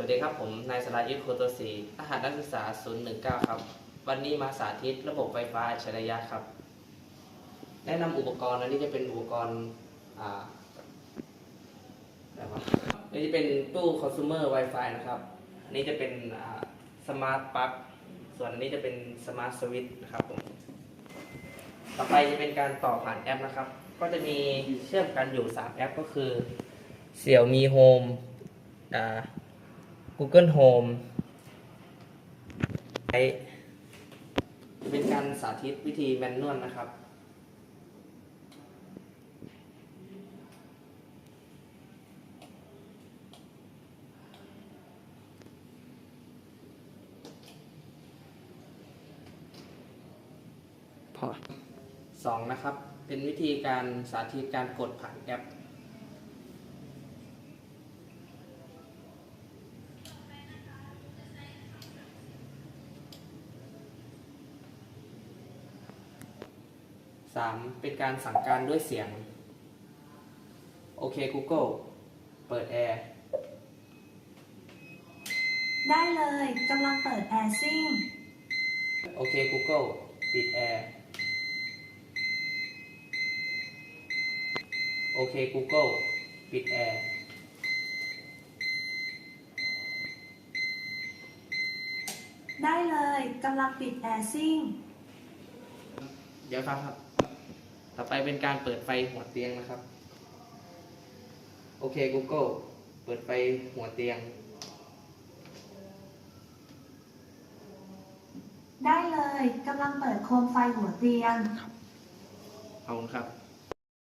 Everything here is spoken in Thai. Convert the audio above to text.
วัสดีครับ ผมนายสรายุทธโคโตศรีรหัสนักศึกษา 019 ครับ วันนี้มาสาธิตระบบไฟฟ้าอัจฉริยะครับ แนะนำอุปกรณ์อันนี้จะเป็นอุปกรณ์อ่าอะไรวะอันนี้จะเป็นตู้ consumer Wi-Fi นะครับ อันนี้จะเป็นสมาร์ทปลั๊กส่วนอันนี้จะเป็นสมาร์ทสวิตช์นะครับผม ต่อไปจะเป็นการต่อผ่านแอปนะครับ ก็จะมีเชื่อมกันอยู่ 3 แอปก็คือ Xiaomi Home อ่า Google Home ไอเป็นการสาธิตวิธีแมนนวลนะครับ พอสองนะครับ เป็นวิธีการสาธิตการกดผ่านแอป สามเป็นการสั่งการด้วยเสียง โอเค Google เปิดแอร์ได้เลยกำลังเปิดแอร์ซิ่ง โอเค Google ปิดแอร์ โอเค Google ปิดแอร์ ได้เลยกำลังปิดแอร์ซิ่ง เดี๋ยวครับครับ ต่อไปเป็นการเปิดไฟหัวเตียงนะครับ โอเค Google เปิดไฟหัวเตียง ได้เลยกำลังเปิดโคมไฟหัวเตียง เอาละครับ